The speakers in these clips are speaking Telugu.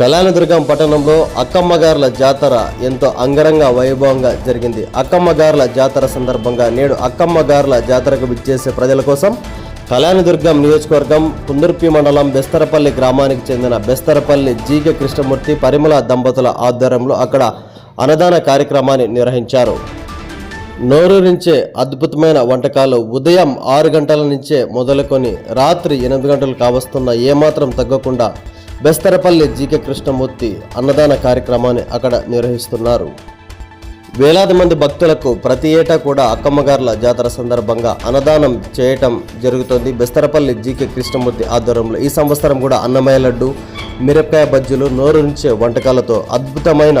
కళ్యాణదుర్గం పట్టణంలో అక్కమ్మగార్ల జాతర ఎంతో అంగరంగ వైభవంగా జరిగింది. అక్కమ్మగార్ల జాతర సందర్భంగా నేడు అక్కమ్మగార్ల జాతరకు విచ్చేసే ప్రజల కోసం కళ్యాణదుర్గం నియోజకవర్గం కుందుర్పి మండలం బెస్తరపల్లి గ్రామానికి చెందిన బెస్తరపల్లి జీకే కృష్ణమూర్తి పరిమళ దంపతుల ఆధ్వర్యంలో అక్కడ అన్నదాన కార్యక్రమాన్ని నిర్వహించారు. నోరు నుంచే అద్భుతమైన వంటకాలు ఉదయం ఆరు గంటల నుంచే మొదలుకొని రాత్రి ఎనిమిది గంటలు కావస్తున్న ఏమాత్రం తగ్గకుండా బెస్తరపల్లి జీకే కృష్ణమూర్తి అన్నదాన కార్యక్రమాన్ని అక్కడ నిర్వహిస్తున్నారు. వేలాది మంది భక్తులకు ప్రతి ఏటా కూడా అక్కమ్మగార్ల జాతర సందర్భంగా అన్నదానం చేయటం జరుగుతోంది. బెస్తరపల్లి జీకే కృష్ణమూర్తి ఆధ్వర్యంలో ఈ సంవత్సరం కూడా అన్నమయ్య లడ్డు మిరపకాయ బజ్జీలు నోరుంచే వంటకాలతో అద్భుతమైన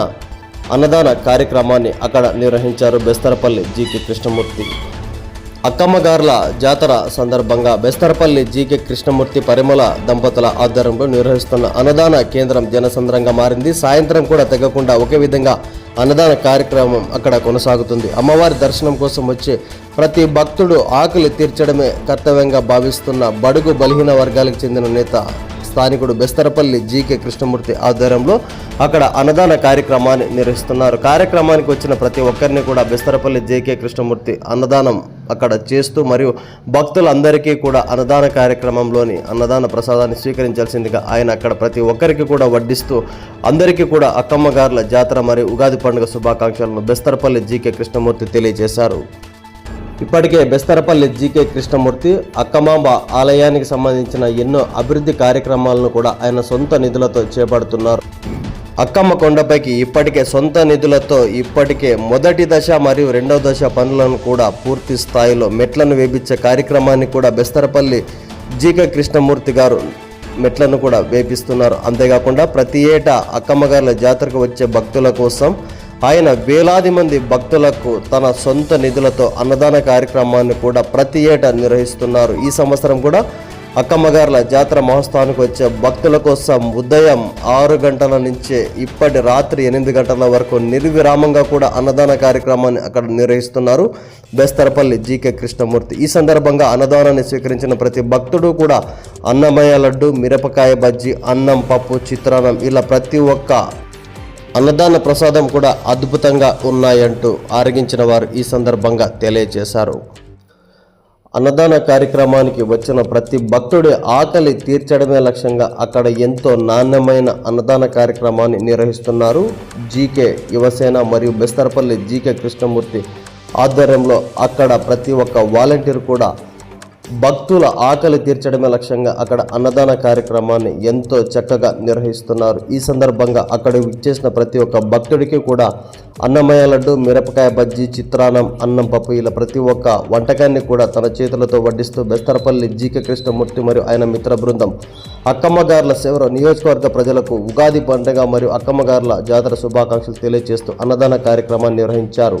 అన్నదాన కార్యక్రమాన్ని అక్కడ నిర్వహించారు బెస్తరపల్లి జీకే కృష్ణమూర్తి. అక్కమ్మగార్ల జాతర సందర్భంగా బెస్తరపల్లి జీకే కృష్ణమూర్తి పరిమళ దంపతుల ఆధ్వర్యంలో నిర్వహిస్తున్న అన్నదాన కేంద్రం జనసంద్రంగా మారింది. సాయంత్రం కూడా తెగకుండా ఒకే విధంగా అన్నదాన కార్యక్రమం అక్కడ కొనసాగుతుంది. అమ్మవారి దర్శనం కోసం వచ్చే ప్రతి భక్తుడు ఆకలి తీర్చడమే కర్తవ్యంగా భావిస్తున్న బడుగు బలహీన వర్గాలకు చెందిన నేత స్థానికుడు బెస్తరపల్లి జీకే కృష్ణమూర్తి ఆధ్వర్యంలో అక్కడ అన్నదాన కార్యక్రమాన్ని నిర్వహిస్తున్నారు. కార్యక్రమానికి వచ్చిన ప్రతి ఒక్కరిని కూడా బెస్తరపల్లి జీకే కృష్ణమూర్తి అన్నదానం అక్కడ చేస్తూ మరియు భక్తులందరికీ కూడా అన్నదాన కార్యక్రమంలోని అన్నదాన ప్రసాదాన్ని స్వీకరించాల్సిందిగా ఆయన అక్కడ ప్రతి ఒక్కరికి కూడా వడ్డిస్తూ అందరికీ కూడా అక్కమ్మగారుల జాతర మరియు ఉగాది పండుగ శుభాకాంక్షలను బెస్తరపల్లి జీకే కృష్ణమూర్తి తెలియజేశారు. ఇప్పటికే బెస్తరపల్లి జీకే కృష్ణమూర్తి అక్కమాంబ ఆలయానికి సంబంధించిన ఎన్నో అభివృద్ధి కార్యక్రమాలను కూడా ఆయన సొంత నిధులతో చేపడుతున్నారు. అక్కమ్మ కొండపైకి ఇప్పటికే సొంత నిధులతో ఇప్పటికే మొదటి దశ మరియు రెండవ దశ పనులను కూడా పూర్తి స్థాయిలో మెట్లను వేపించే కార్యక్రమాన్ని కూడా బెస్తరపల్లి జీకే కృష్ణమూర్తి గారు మెట్లను కూడా వేపిస్తున్నారు. అంతేకాకుండా ప్రతి ఏటా అక్కమ్మగారుల జాతరకు వచ్చే భక్తుల కోసం ఆయన వేలాది మంది భక్తులకు తన సొంత నిధులతో అన్నదాన కార్యక్రమాన్ని కూడా ప్రతి ఏటా నిర్వహిస్తున్నారు. ఈ సంవత్సరం కూడా అక్కమ్మగారుల జాతర మహోత్సవానికి వచ్చే భక్తుల కోసం ఉదయం ఆరు గంటల నుంచే ఇప్పటి రాత్రి ఎనిమిది గంటల వరకు నిర్విరామంగా కూడా అన్నదాన కార్యక్రమాన్ని అక్కడ నిర్వహిస్తున్నారు. బెస్తరపల్లి జీకే కృష్ణమూర్తి. ఈ సందర్భంగా అన్నదానాన్ని స్వీకరించిన ప్రతి భక్తుడు కూడా అన్నమయ్య లడ్డు మిరపకాయ బజ్జీ అన్నం పప్పు చిత్రాన్నం ఇలా ప్రతి ఒక్క అన్నదాన ప్రసాదం కూడా అద్భుతంగా ఉన్నాయంటూ ఆరగించిన వారు ఈ సందర్భంగా తెలియజేశారు. అన్నదాన కార్యక్రమానికి వచ్చిన ప్రతి భక్తుడి ఆకలి తీర్చడమే లక్ష్యంగా అక్కడ ఎంతో నాణ్యమైన అన్నదాన కార్యక్రమాన్ని నిర్వహిస్తున్నారు. జీకే యువసేన మరియు బెస్తరపల్లి జీకే కృష్ణమూర్తి ఆధ్వర్యంలో అక్కడ ప్రతి ఒక్క వాలంటీర్ కూడా భక్తుల ఆకలి తీర్చడమే లక్ష్యంగా అక్కడ అన్నదాన కార్యక్రమాన్ని ఎంతో చక్కగా నిర్వహిస్తున్నారు. ఈ సందర్భంగా అక్కడ విచ్చేసిన ప్రతి ఒక్క భక్తుడికి కూడా అన్నమయ్య లడ్డు మిరపకాయ బజ్జీ చిత్రాన్నం అన్నం పప్పు ఇలా ప్రతి ఒక్క వంటకాన్ని కూడా తన చేతులతో వడ్డిస్తూ బెస్తరపల్లి జీకే కృష్ణమూర్తి మరియు ఆయన మిత్ర బృందం అక్కమ్మగారుల సేవలో నియోజకవర్గ ప్రజలకు ఉగాది పండుగ మరియు అక్కమ్మగారుల జాతర శుభాకాంక్షలు తెలియజేస్తూ అన్నదాన కార్యక్రమాన్ని నిర్వహించారు.